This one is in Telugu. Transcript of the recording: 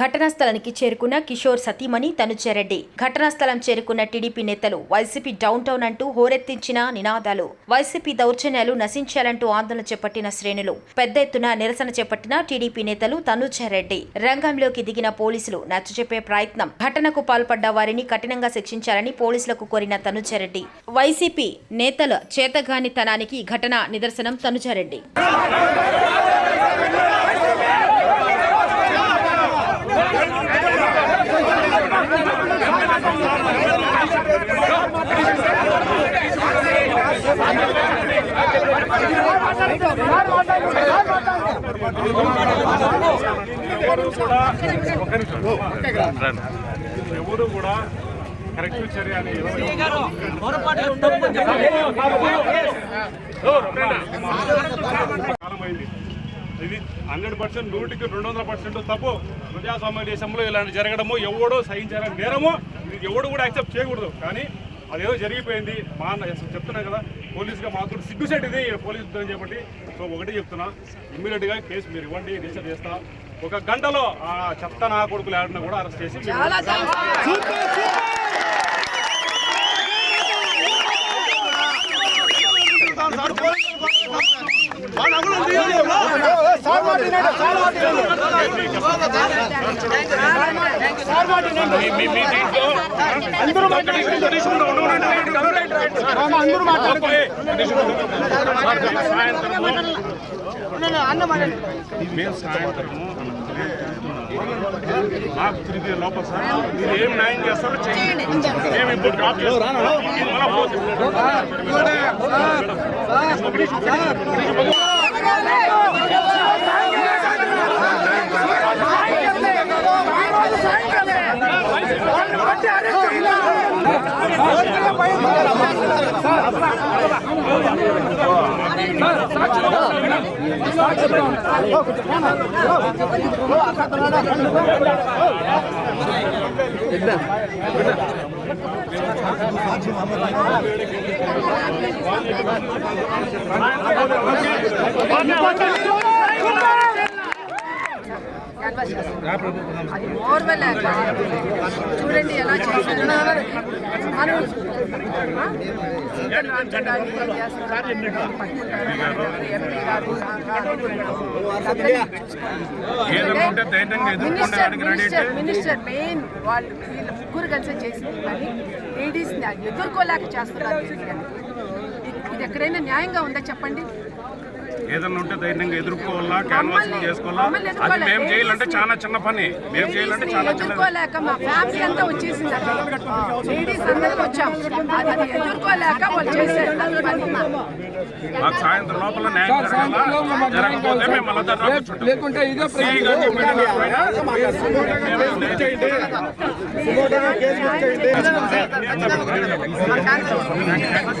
ఘటనా స్థలానికి చేరుకున్న కిషోర్ సతీమణి తనుచెరెడ్డి ఘటనా స్థలం చేరుకున్న టీడీపీ నేతలు వైసీపీ డౌన్ టౌన్ అంటూ హోరెత్తించిన నినాదాలు. వైసీపీ దౌర్జన్యాలు నశించాలంటూ ఆందోళన చేపట్టిన శ్రేణులు. పెద్ద ఎత్తున నిరసన చేపట్టిన టీడీపీ నేతలు తనుచెరెడ్డి రంగంలోకి దిగిన పోలీసులు నచ్చజెప్పే ప్రయత్నం. ఘటనకు పాల్పడ్డ వారిని కఠినంగా శిక్షించాలని పోలీసులకు కోరిన తనుచెరెడ్డి వైసీపీ నేతల చేతగానితనానికి ఘటన నిదర్శనం తనుచెరెడ్డి ఎవరు కూడా ఒక నిమిషం. ఎవరు కూడా కరెక్ట్ చర్య అని ఎవరు- కాలమైంది ఇది హండ్రెడ్ పర్సెంట్ నూటికి రెండు వందల పర్సెంట్ తప్పు ప్రజాస్వామ్య దేశంలో ఇలాంటి జరగడము ఎవడో సహించాలని నేరము ఇది ఎవడు కూడా యాక్సెప్ట్ చేయకూడదు కానీ అదేదో జరిగిపోయింది. మా అన్న చెప్తున్నా కదా పోలీసుగా మాకు కూడా సిగ్గుసెట్ ఇది పోలీసు ఉద్యోగం చేపట్టి సో ఒకటి చెప్తున్నా ఇమ్మీడియట్గా కేసు మీరు ఇవ్వండి రిజిస్టర్ చేస్తా. ఒక గంటలో ఆ చెత్త నా కొడుకులు ఆడినా కూడా అరెస్ట్ చేసి అందరూ మేము సాయంత్రము మేము సాయంత్రము మాకు తిరిగి లోపల సార్. మీరు ఏం న్యాయం చేస్తారో చేయండి మేము ఇప్పుడు డ్రాప్ చేస్తాం మళ్ళా పోతుంది. అది ఓర్వలేక చూడండి ఎలా చేశారు మనం మినిస్టర్ మినిస్టర్ మెయిన్ వాళ్ళు వీళ్ళు ముగ్గురు కలిసి చేసింది కానీ లేడీస్ ఎదుర్కోలేక చేస్తున్నారు ఇది ఎక్కడైనా న్యాయంగా ఉందా చెప్పండి ఏదైనా ఉంటే ధైర్యంగా ఎదుర్కోవాలా క్యాన్వాసింగ్ చేసుకోవాలా? అది. మేము చేయాలంటే చాలా చిన్న పని. మేము చేయాలంటే చాలా చిన్న ఎదుర్కోలేక మా ఫ్యామిలీ అంతా వచ్చేసింది అక్కడ. లేడీస్ అందరం వచ్చాం. అది అది ఎదుర్కోలేక వాళ్ళు చేశారు. అది పని. మాకు సాయంత్రం లోపల న్యాయం జరగాల? జరగకపోతే మేము మళ్ళీ. లేకుంటే ఇదే